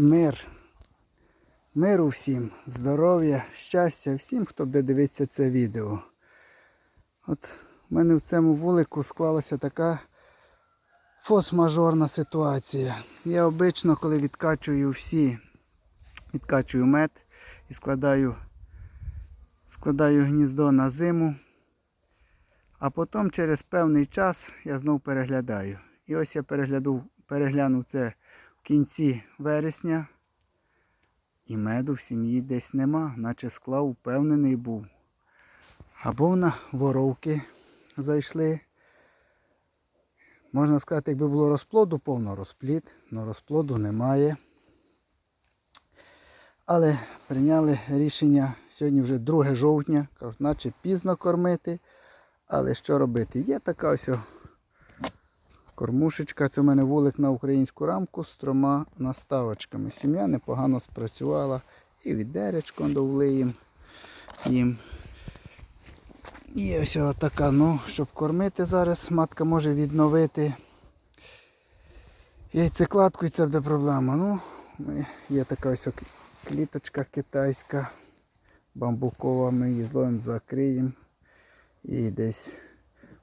мир. Миру всім, здоров'я, щастя всім, хто буде дивитися це відео. От в мене в цьому вулику склалася така фос-мажорна ситуація. Я обично, коли відкачую всі, відкачую мед і складаю, складаю гніздо на зиму, а потім через певний час я знов переглядаю. І ось я перегляду, переглянув це в кінці вересня. І меду в сім'ї десь нема, наче склав впевнений був. Або на воровки зайшли. Можна сказати, якби було розплоду, повно розплід, але розплоду немає. Але прийняли рішення сьогодні вже 2 жовтня, кажуть, наче пізно кормити. Але що робити? Є така ось кормушечка. Це в мене вулик на українську рамку з трьома наставочками. Сім'я непогано спрацювала. І відеречко довели їм. їм. І ось така, ну, щоб кормити зараз, матка може відновити яйцекладку і це буде проблема. Ну, є така ось кліточка китайська, бамбукова, ми її зловимо, закриємо і десь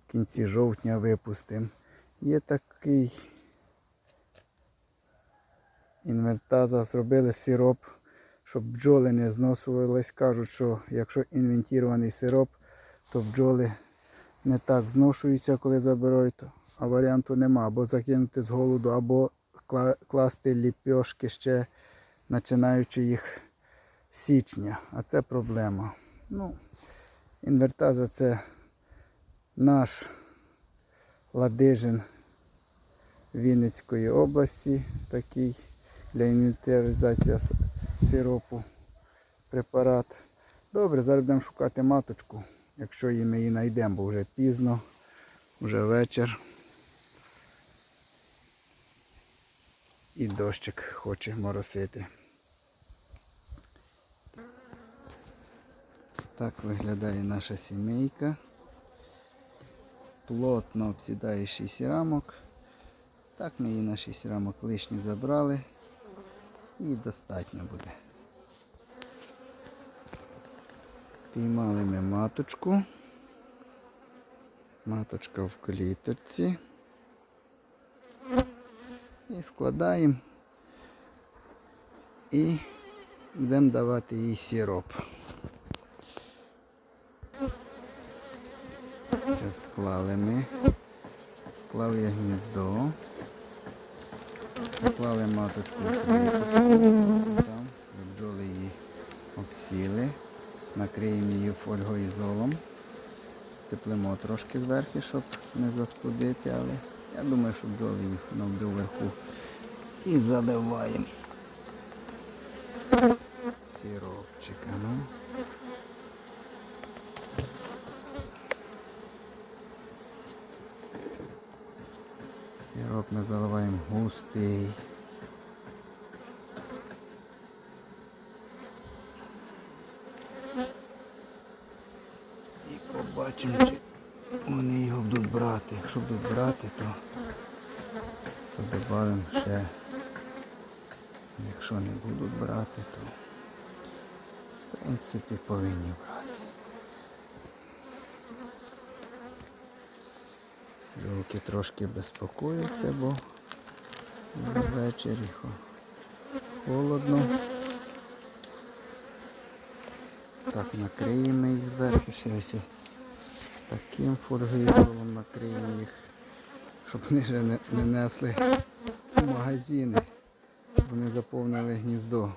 в кінці жовтня випустимо. Є такий інвертаза, зробили сироп, щоб бджоли не зносувались. Кажуть, що якщо інвентірований сироп, то бджоли не так зношуються, коли забирають, а варіанту нема. Або закинути з голоду, або класти ліпьошки ще починаючи їх з січня. А це проблема. Ну, інвертаза це наш ладижин Вінницької області, такий для інвентаризації сиропу препарат. Добре, зараз будемо шукати маточку, якщо її ми її знайдемо, бо вже пізно, вже вечір. І дощик хоче моросити. Так виглядає наша сімейка. Плотно обсідає 6 рамок. Так ми її на 6 рамок лишні забрали. І достатньо буде. Піймали ми маточку. Маточка в кліточці. І складаємо. І будемо давати їй сироп. Склали ми. Склав я гніздо. Поклали маточку в кліточку. Там бджоли її обсіли. Накриємо її фольгоізолом. Теплимо трошки зверху, щоб не застудити, але я думаю, що бджоли їх буде вверху. І заливаємо сиропчика. Ну. Сироп ми заливаємо густий. І побачимо, чи вони його будуть брати. Якщо будуть брати, то, то додаємо ще. Якщо не будуть брати, то в принципі повинні брати. Жолки трошки безпокояться, бо ввечері холодно. Так, накриємо їх зверху, ще ось таким фольгоізолом накриємо їх, щоб вони вже не, не несли в магазини, щоб вони заповнили гніздо.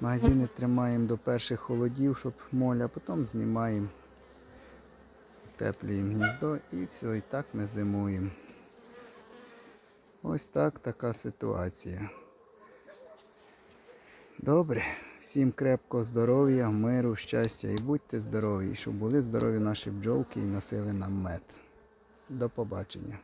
Магазини тримаємо до перших холодів, щоб моль, а потім знімаємо, теплюємо гніздо і все, і так ми зимуємо. Ось так така ситуація. Добре, всім крепкого здоров'я, миру, щастя і будьте здорові, щоб були здорові наші бджолки і носили нам мед. До побачення.